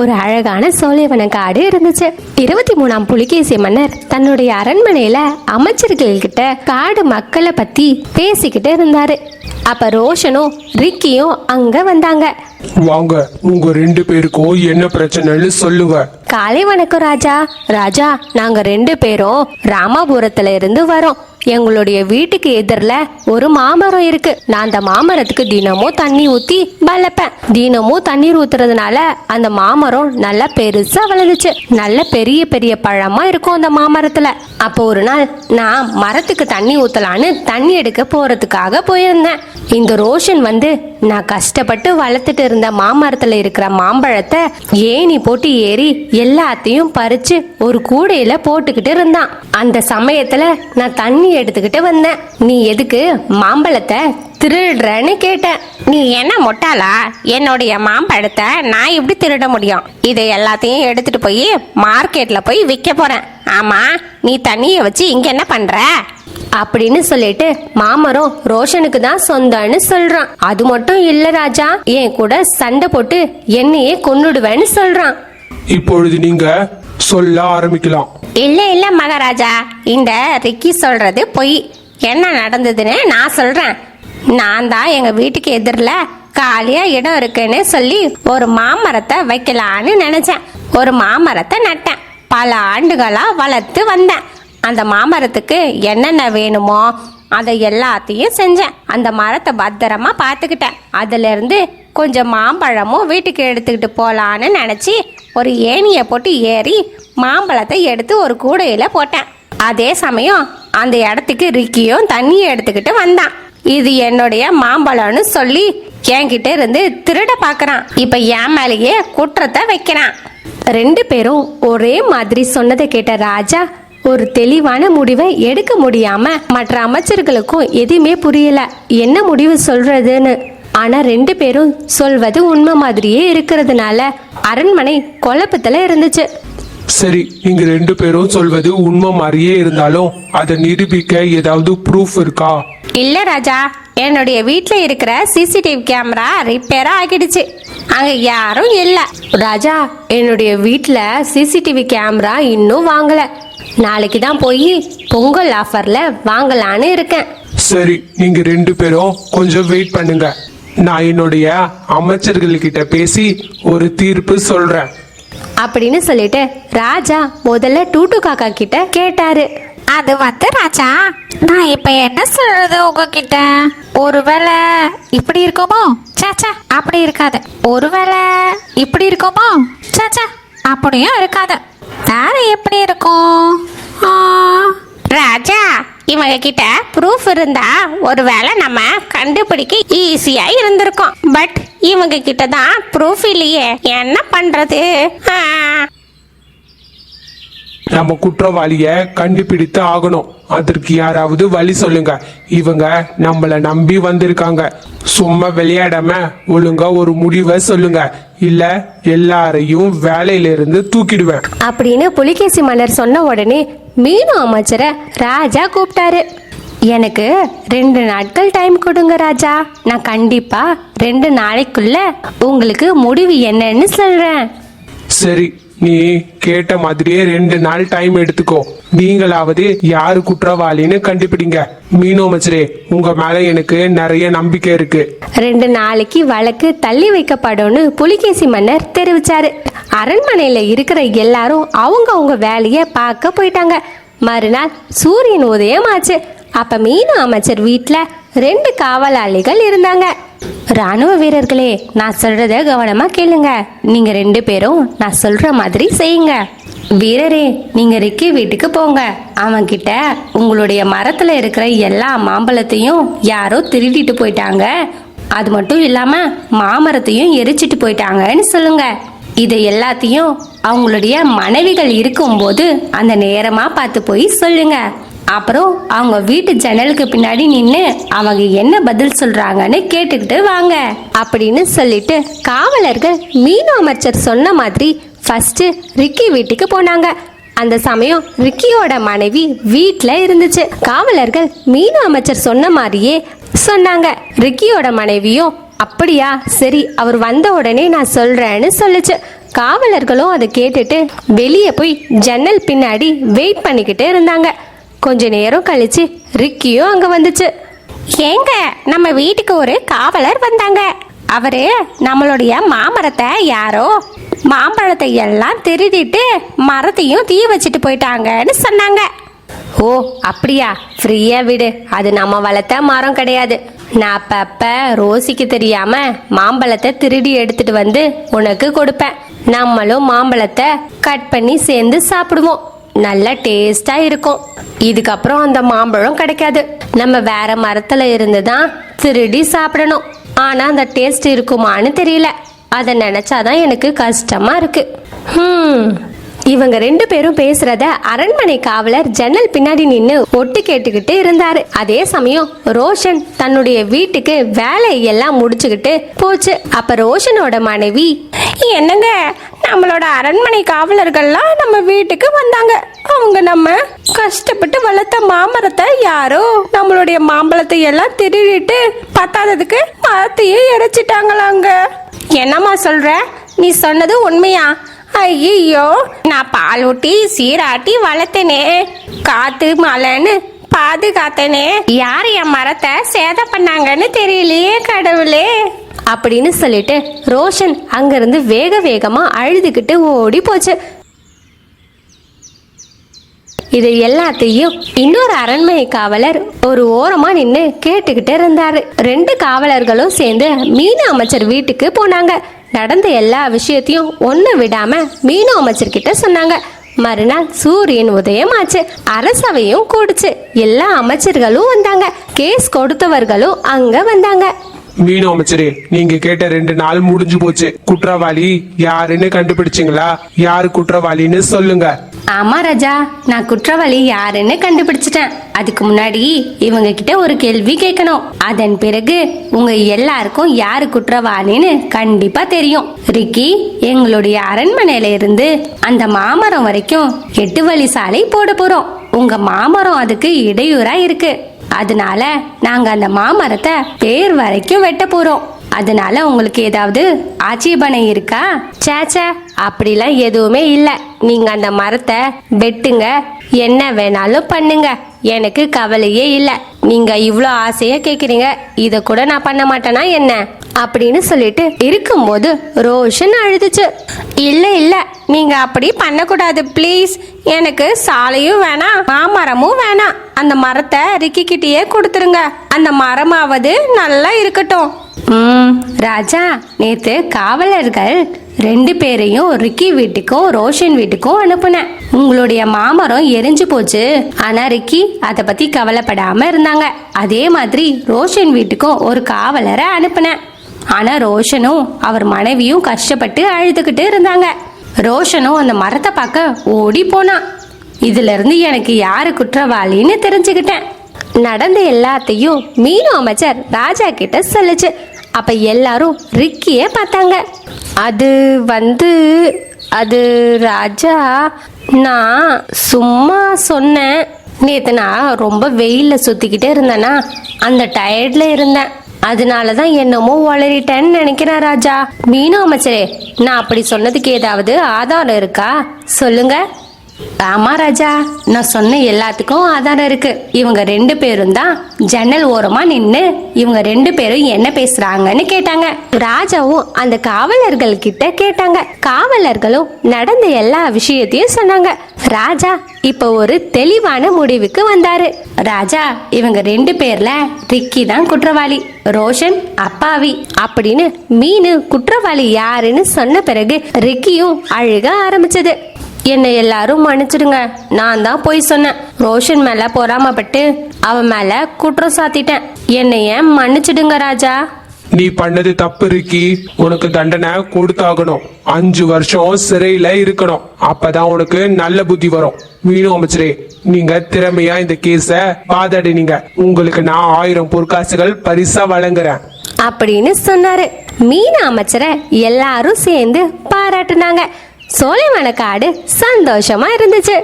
ஒரு அழகான சோலைவன காடு இருந்துச்சு. இருபத்தி மூணாம் புலிகேசி மன்னர் தன்னுடைய அரண்மனையில அமைச்சர்கள் கிட்ட காடு மக்களை பத்தி பேசிக்கிட்டு இருந்தாரு. அப்ப ரோஷனும் ரிக்கியும் அங்க வந்தாங்க. வாங்க உங்க ரெண்டு பேருக்கும் என்ன பிரச்சனைன்னு சொல்லுங்க. காலை வணக்கம் ராஜா. ராஜா நாங்க ரெண்டு பேரும் ராமாபுரத்துல இருந்து வரோம். எங்களுடைய வீட்டுக்கு எதிரில் ஒரு மாமரம் இருக்கு. நான் அந்த மாமரத்துக்கு தினமும் தண்ணி ஊத்தி வளர்ப்பேன். தினமும் தண்ணீர் ஊத்துறதுனால அந்த மாமரம் நல்லா பெருசா வளர்ந்துச்சு நல்ல பெரிய பெரிய பழமா இருக்கும் அந்த மாமரத்துல. அப்போ ஒரு நாள் நான் மரத்துக்கு தண்ணி ஊத்தலான்னு தண்ணி எடுக்க போறதுக்காக போயிருந்தேன். இந்த ரோஷன் வந்து நான் கஷ்டப்பட்டு வளர்த்துட்டு இருந்த மாமரத்துல இருக்கிற மாம்பழத்தை ஏணி போட்டு ஏறி எல்லாத்தையும் பறிச்சு ஒரு கூடையில போட்டுக்கிட்டு இருந்தான். அந்த சமயத்துல நான் தண்ணி எடுத்துக்கிட்டு வந்தேன். நீ எதுக்கு மாம்பழத்தை திருடுறன்னு கேட்டேன். நீ என்ன முட்டாளா? என்னுடைய மாம்பழத்தை நான் எப்படி திருட முடியும்? இதை எல்லாத்தையும் எடுத்துட்டு போய் மார்க்கெட்ல போய் விற்க போறேன். ஆமா நீ தண்ணியை வச்சு இங்க என்ன பண்ற? அப்படின்னு சொல்லிட்டு மாமரம் ரோஷனுக்கு தான் சொந்தம்னு சொல்றான். அது மட்டும் இல்ல ராஜா என் கூட சண்டை போட்டு என்னையே கொன்னுடுவேன்னு சொல்றான். இப்பொழுது நீங்க சொல்ல ஆரம்பிக்கலாம். இல்ல இல்ல மகாராஜா இந்த ரிக்கி சொல்றது பொய். என்ன நடந்ததுன்னு நான் சொல்றேன். நான் தான் எங்க வீட்டுக்கு எதிரில் காலியா இடம் இருக்குன்னு சொல்லி ஒரு மாமரத்தை வைக்கலான்னு நினைச்சேன். ஒரு மாமரத்தை நட்டேன். பல ஆண்டுகளா வளர்த்து வந்தேன். அந்த மாமரத்துக்கு என்னென்ன வேணுமோ அதை எல்லாத்தையும் செஞ்சேன். அந்த மரத்தை பத்திரமா பார்த்துக்கிட்டேன். அதுலேருந்து கொஞ்சம் மாம்பழமும் வீட்டுக்கு எடுத்துக்கிட்டு போகலான்னு நினச்சி ஒரு ஏணியை போட்டு ஏறி மாம்பழத்தை எடுத்து ஒரு கூடையில் போட்டேன். அதே சமயம் அந்த இடத்துக்கு ரிக்கியும் தண்ணியை எடுத்துக்கிட்டு வந்தான். இது என்னுடைய மாம்பழம்னு சொல்லி என்கிட்ட இருந்து திருட பார்க்குறான். இப்போ என் மேலேயே குற்றத்தை வைக்கிறான். ரெண்டு பேரும் ஒரே மாதிரி சொன்னதை கேட்ட ராஜா ஒரு தெளிவான முடிவை எடுக்க முடியாம மற்ற அமைச்சர்களுக்கும் எதுவுமே புரியல. என்ன முடிவு சொல்றதுன்னு. ஆனா ரெண்டு பேரும் சொல்வது உண்மை மாதிரியே இருக்கிறதுனால அரண்மனை குழப்பத்துல இருந்துச்சு. சரி நீங்க ரெண்டு பேரும் சொல்வது உண்மை மாதிரியே இருந்தாலும் அதை நிரூபிக்க ஏதாவது ப்ரூஃப் இருக்கா? இல்லை ராஜா என்னுடைய வீட்டில் இருக்கிற சிசிடிவி கேமரா ரிப்பேர் ஆகிடுச்சு. அங்கே யாரும் இல்லை. ராஜா என்னுடைய வீட்டில் சிசிடிவி கேமரா இன்னும் வாங்கல. நாளைக்கு தான் போய் பொங்கல் ஆஃபர்ல வாங்கலான்னு இருக்கேன். சரி நீங்க ரெண்டு பேரும் கொஞ்சம் வெயிட் பண்ணுங்க. நான் என்னுடைய அமைச்சர்கள் கிட்ட பேசி ஒரு தீர்ப்பு சொல்றேன். அப்படின்னு சொல்லிட்டு ராஜா முதல்ல டூட்டு காக்கா கிட்ட கேட்டாரு. அது வந்து ராஜா நான் இப்ப என்ன சொல்றது உங்ககிட்ட? ஒருவேளை இப்படி இருக்குமோ? சாச்சா அப்படி இருக்காது. ஒருவேளை இப்படி இருக்குமோ? சாச்சா அப்படியும் இருக்காது. வேற எப்படி இருக்கும்? ராஜா இவங்க கிட்ட ப்ரூஃப் இருந்தா ஒருவேளை நம்ம கண்டுபிடிக்க ஈஸியா இருந்திருக்கும். பட் இவங்க கிட்ட தான் ப்ரூஃப் இல்லையே. என்ன பண்றது? நம்ம குற்றவாளிய கண்டுபிடித்து ஆகணும். அதற்கு யாராவது வழி சொல்லுங்க. இவங்க நம்மள நம்பி வந்திருக்காங்க. சும்மா விளையாடாம ஒழுங்கா ஒரு முடிவை சொல்லுங்க. இல்ல எல்லாரையும் வேலையில இருந்து தூக்கிடுவேன். அப்படின்னு புலிகேசி மன்னர் சொன்ன உடனே மீனு அமைச்சரை ராஜா கூப்பிட்டாரு. எனக்கு ரெண்டு நாட்கள் டைம் கொடுங்க ராஜா. நான் கண்டிப்பா ரெண்டு நாளைக்குள்ள உங்களுக்கு முடிவு என்னன்னு சொல்றேன். சரி நீ கேட்ட மாதிரியே ரெண்டு நாள் டைம் எடுத்துக்கோ. நீங்களாவது யாரு குற்றவாளின்னு கண்டுபிடிங்க. மீனோ மச்சரே உங்க மேல எனக்கு நிறைய நம்பிக்கை இருக்கு. ரெண்டு நாளைக்கு வழக்கு தள்ளி வைக்கப்படும்னு புலிகேசி மன்னர் தெரிவிச்சாரு. அரண்மனையில இருக்கிற எல்லாரும் அவங்க அவங்க வேலையை பார்க்க போயிட்டாங்க. மறுநாள் சூரியன் உதயம் ஆச்சு அப்ப மீனு அமைச்சர் வீட்டுல ரெண்டு காவலாளிகள் இருந்தாங்க. ராணுவ வீரர்களே நான் சொல்றத கவனமா கேளுங்க. நீங்க ரெண்டு பேரும் நான் சொல்ற மாதிரி செய்யுங்க. வீரரே நீங்க ரிக்கி வீட்டுக்கு போங்க. அவன் கிட்ட உங்களுடைய மரத்துல இருக்கிற எல்லா மாம்பழத்தையும் யாரோ திருடிட்டு போயிட்டாங்க. அது மட்டும் இல்லாம மாமரத்தையும் எரிச்சிட்டு போயிட்டாங்கன்னு சொல்லுங்க. இதை எல்லாத்தையும் அவங்களுடைய மனைவிகள் இருக்கும்போது அந்த நேரமா பார்த்து போய் சொல்லுங்க. அப்புறம் அவங்க வீட்டு ஜன்னலுக்கு பின்னாடி நின்று அவங்க என்ன பதில் சொல்றாங்கன்னு கேட்டுக்கிட்டு வாங்க. அப்படின்னு சொல்லிட்டு காவலர்கள் மீனு அமைச்சர் சொன்ன மாதிரி ஃபர்ஸ்ட் ரிக்கி வீட்டுக்கு போனாங்க. அந்த சமயம் ரிக்கியோட மனைவி வீட்டில் இருந்துச்சு. காவலர்கள் மீனு அமைச்சர் சொன்ன மாதிரியே சொன்னாங்க. ரிக்கியோட மனைவியும் அப்படியா சரி அவர் வந்த உடனே நான் சொல்றேன்னு சொல்லுச்சு. காவலர்களும் அதை கேட்டுட்டு வெளியே போய் ஜன்னல் பின்னாடி வெயிட் பண்ணிக்கிட்டே இருந்தாங்க. கொஞ்ச நேரம் கழிச்சு ரிக்கியும் அங்க வந்துச்சு. ஏங்க நம்ம வீட்டுக்கு ஒரு காவலர் வந்தாங்க. அவரு நம்மளுடைய மாமரத்தை யாரோ மாம்பழத்தை எல்லாம் திருடிட்டு மரத்தையும் தீ வச்சுட்டு போயிட்டாங்கன்னு சொன்னாங்க. ஓ அப்படியா? ஃப்ரீயா விடு. அது நம்ம வளர்த்த மரம் கிடையாது. நான் அப்பப்ப ரோசிக்கு தெரியாம மாம்பழத்தை திருடி எடுத்துட்டு வந்து உனக்கு கொடுப்பேன். நம்மளும் மாம்பழத்தை கட் பண்ணி சேர்ந்து சாப்பிடுவோம். நல்ல டேஸ்டா இருக்கும். இதுக்கப்புறம் அந்த மாம்பழம் கிடைக்காது. நம்ம வேற மரத்துல இருந்து தான் திருடி சாப்பிடணும். ஆனா அந்த டேஸ்ட் இருக்குமான்னு தெரியல. அதை நினைச்சாதான் எனக்கு கஷ்டமா இருக்கு. ஹம். இவங்க ரெண்டு பேரும் பேசுறத அரண்மனை காவலர் ஜன்னல் பின்னாடி நின்னு ஒட்டு கேட்டுக்கிட்டு இருந்தாரு. அதே சமயம் ரோஷன் தன்னுடைய வீட்டுக்கு வேலையெல்லாம் முடிச்சுக்கிட்டு போச்சு. அப்ப ரோஷனோட மனைவி என்னங்க நம்மளோட அரண்மனை காவலர்கள்லாம் நம்ம வீட்டுக்கு வந்தாங்க. அவங்க நம்ம கஷ்டப்பட்டு வளர்த்த மாமரத்தை யாரோ நம்மளுடைய மாம்பழத்தை எல்லாம் திருடிட்டு பத்தாததுக்கு மரத்தையே இறைச்சிட்டாங்களாங்க என்னம்மா சொல்ற? நீ சொன்னது உண்மையா? ஐயோ நான் பால் ஊட்டி சீராட்டி வளர்த்தேனே. காத்து மலைன்னு பாதுகாத்தேனே. யார் என் மரத்தை சேதம் பண்ணாங்கன்னு தெரியலையே கடவுளே. அப்படின்னு சொல்லிட்டு ரோஷன் அங்கிருந்து வேக வேகமா அழுதுகிட்டு ஓடி போச்சு. இது எல்லாத்தையும் இன்னொரு அரண்மனை காவலர் ஒரு ஓரமா நின்று கேட்டுக்கிட்டு இருந்தாரு. ரெண்டு காவலர்களும் சேர்ந்து மீன அமைச்சர் வீட்டுக்கு போனாங்க. நடந்த எல்லா விஷயத்தையும் ஒன்று விடாம மீனு அமைச்சர்கிட்ட சொன்னாங்க. மறுநாள் சூரியன் உதயமாச்சு. அரசவையும் கூடுச்சு. எல்லா அமைச்சர்களும் வந்தாங்க. கேஸ் கொடுத்தவர்களும் அங்க வந்தாங்க. மீனு அமைச்சரே நீங்க கேட்ட ரெண்டு நாள் முடிஞ்சு போச்சு. குற்றவாளி யாருன்னு கண்டுபிடிச்சிங்களா? யாரு குற்றவாளின்னு சொல்லுங்க. ஆமா ராஜா நான் குற்றவாளி யாருன்னு கண்டுபிடிச்சிட்டேன். அதுக்கு முன்னாடி இவங்க கிட்ட ஒரு கேள்வி கேட்கணும். அதன் பிறகு உங்க எல்லாருக்கும் யாரு குற்றவாளின்னு கண்டிப்பா தெரியும். ரிக்கி எங்களுடைய அரண்மனையில இருந்து அந்த மாமரம் வரைக்கும் எட்டு வழி சாலை போட போறோம். உங்க மாமரம் அதுக்கு இடையூறா இருக்கு. அதனால நாங்க அந்த மாமரத்தை பேர் வரைக்கும் வெட்ட போறோம். அதனால உங்களுக்கு ஏதாவது ஆட்சேபனை இருக்கா? சேச்சே அப்படிலாம் எதுவுமே இல்லை. நீங்க அந்த மரத்தை வெட்டுங்க. என்ன வேணாலும் பண்ணுங்க. எனக்கு கவலையே இல்லை. நீங்க இவ்வளோ ஆசையா கேக்குறீங்க. இத கூட நான் பண்ண மாட்டேனா என்ன? அப்படின்னு சொல்லிட்டு இருக்கும்போது ரோஷன் அழுதுச்சு. இல்ல இல்ல நீங்க அப்படி பண்ணக்கூடாது ப்ளீஸ் எனக்கு சாலையும் வேணாம் மாமரமும் வேணாம். அந்த மரத்தை ரிக்கிக்கிட்டேயே கொடுத்துருங்க. அந்த மரமாவது நல்லா இருக்கட்டும். ம் ராஜா நேத்து காவலர்கள் ரெண்டு பேரையும் ரிக்கி வீட்டுக்கும் ரோஷன் வீட்டுக்கும் அனுப்புனேன். உங்களுடைய மாமரம் எரிஞ்சு போச்சு. ஆனா ரிக்கி அதை பத்தி கவலைப்படாம இருந்தாங்க. அதே மாதிரி ரோஷன் வீட்டுக்கும் ஒரு காவலரை அனுப்புனேன். ஆனா ரோஷனும் அவர் மனைவியும் கஷ்டப்பட்டு அழுதுகிட்டு இருந்தாங்க. ரோஷனும் அந்த மரத்தை பார்க்க ஓடி போனான் இதுல இருந்து எனக்கு யாரு குற்றவாளின்னு தெரிஞ்சுக்கிட்டேன் நடந்த எல்லாத்தையும் மீனு அமைச்சர் ராஜா கிட்ட சொல்லுச்சு. அப்ப எல்லாரும் ரிக்கிய பார்த்தாங்க. அது வந்து அது ராஜா நான் சும்மா சொன்னேன். நேற்று நான் ரொம்ப வெயிலில் சுற்றிக்கிட்டே இருந்தேனா அந்த டயர்டில் இருந்தேன். அதனால தான் என்னமோ வளரிட்டேன்னு நினைக்கிறேன் ராஜா. மீனு அமைச்சரே நான் அப்படி சொன்னதுக்கு ஏதாவது ஆதாரம் இருக்கா? சொல்லுங்க. ஆமா ராஜா. நான் சொன்ன எல்லாத்துக்கும் ஆதாரம் இருக்கு. இவங்க ரெண்டு பேரும் தான் ஜன்னல் ஓரமா நின்னு இவங்க ரெண்டு பேரும் என்ன பேசுறாங்கன்னு கேட்டாங்க. ராஜாவும் அந்த காவலர்கள் கிட்ட கேட்டாங்க. காவலர்களும் நடந்த எல்லா விஷயத்தையும் சொன்னாங்க. ராஜா இப்ப ஒரு தெளிவான முடிவுக்கு வந்தாரு. ராஜா இவங்க ரெண்டு பேர்ல ரிக்கி தான் குற்றவாளி ரோஷன் அப்பாவி அப்படின்னு மீனு குற்றவாளி யாருன்னு சொன்ன பிறகு ரிக்கியும் அழுக ஆரம்பிச்சது. என்னை எல்லாரும் மன்னிச்சிடுங்க. நான் தான் போய் சொன்னேன். ரோஷன் மேல பொறாமப்பட்டு அவன் மேல குற்றம் சாத்திட்டேன். என்னைய மன்னிச்சிடுங்க ராஜா? நீ பண்ணது தப்பு இருக்கி உனக்கு தண்டனை கொடுத்தாகணும். அஞ்சு வருஷம் சிறையில இருக்கணும். அப்பதான் உனக்கு நல்ல புத்தி வரும். மீனு அமைச்சரே நீங்க திறமையா இந்த கேஸ வாதாடினீங்க உங்களுக்கு நான் ஆயிரம் பொற்காசுகள் பரிசா வழங்குறேன். அப்படின்னு சொன்னாரு. மீன அமைச்சரை எல்லாரும் சேர்ந்து பாராட்டுனாங்க. சோலைவன காடு சந்தோஷமா இருந்துச்சு.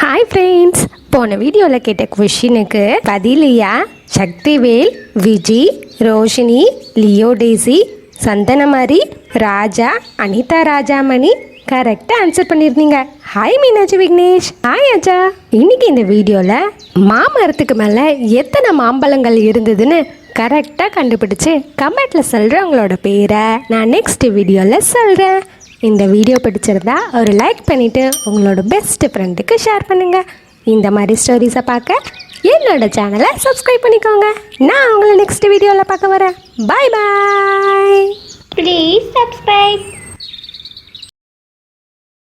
ஹாய் ஃப்ரெண்ட்ஸ் போன வீடியோவில் கேட்ட கொஷினுக்கு பதிலியா சக்திவேல் விஜி ரோஷினி லியோ டேசி சந்தனமாரி ராஜா அனிதா ராஜாமணி கரெக்டாக ஆன்சர் பண்ணியிருந்தீங்க ஹாய் மீனாட்சி விக்னேஷ். ஹாய் அஜா. இன்னைக்கு இந்த வீடியோவில் மாமரத்துக்கு மேலே எத்தனை மாம்பழங்கள் இருந்ததுன்னு கரெக்டாக கண்டுபிடிச்சு கமெண்ட்டில் சொல்கிறவங்களோட பேரை நான் நெக்ஸ்ட் வீடியோவில் சொல்கிறேன் இந்த வீடியோ பிடிச்சிருந்தா ஒரு லைக் பண்ணிவிட்டு உங்களோட பெஸ்ட் ஃப்ரெண்டுக்கு ஷேர் பண்ணுங்கள் இந்த மாதிரி ஸ்டோரிஸை பார்க்க என்னோட சேனலை சப்ஸ்கிரைப் பண்ணிக்கோங்க. நான் உங்களை நெக்ஸ்ட் வீடியோவில் பார்க்க வரேன் பாய் பாய் ப்ளீஸ் சப்ஸ்கிரைப்